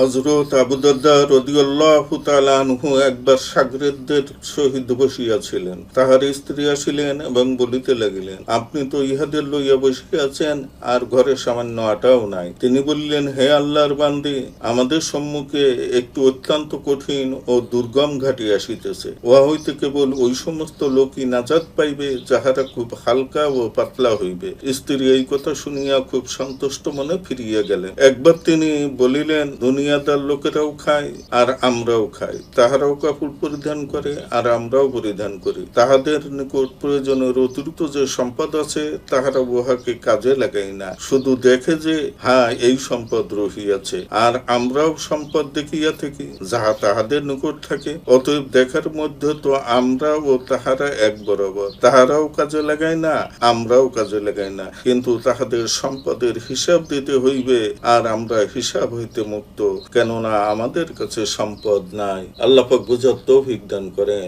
হজরত আবুদর্দা রদিউল্লাহ তালানহু একবার সাগরেদদের সহিত বসিয়াছিলেন। তাহার স্ত্রী আসিলেন এবং বলিতে লাগিলেন, আপনি তো ইহাদের লইয়া বসিয়াছেন আর ঘরে সামান্য আটাও নাই। তিনি বললেন, হে আল্লাহর বান্দি, আমাদের সম্মুখে একটু অত্যন্ত কঠিন ও দুর্গম ঘাটি আসিতেছে। উহা হইতে কেবল ওই সমস্ত লোকই নাজাত পাইবে, যাহারা খুব হালকা ও পাতলা হইবে। স্ত্রী এই কথা শুনিয়া খুব সন্তুষ্ট মনে ফিরিয়া গেলেন। একবার তিনি বলিলেন দুনিয়াদার লোকেরাও খায়, আর আমরাও খাই। তাহারাও কাপড় পরিধান করে, আর আমরাও পরিধান করি। তাহাদের নিকট প্রয়োজনের অতিরিক্ত যে সম্পদ আছে, তাহারা উহাকে কাজে লাগাই না। শুধু দেখে যে হ্যাঁ এই সম্পদ রহিয়াছে, আর আমরাও সম্পদ দেখিয়া থাকি, যাহা তাহাদের নিকট থাকে। অতএব দেখার মধ্যে তো আমরা ও তাহারা এক বরাবর। তাহারাও কাজে লাগায় না, আমরাও কাজে লাগাই না। কিন্তু তাহাদের সম্পদের হিসাব দিতে হইবে, আর আমরা হিসাব হইতে মুক্ত। কেননা আমাদের কাছে সম্পদ নাই। আল্লাপাক বুঝার তৌফিক দান করেন।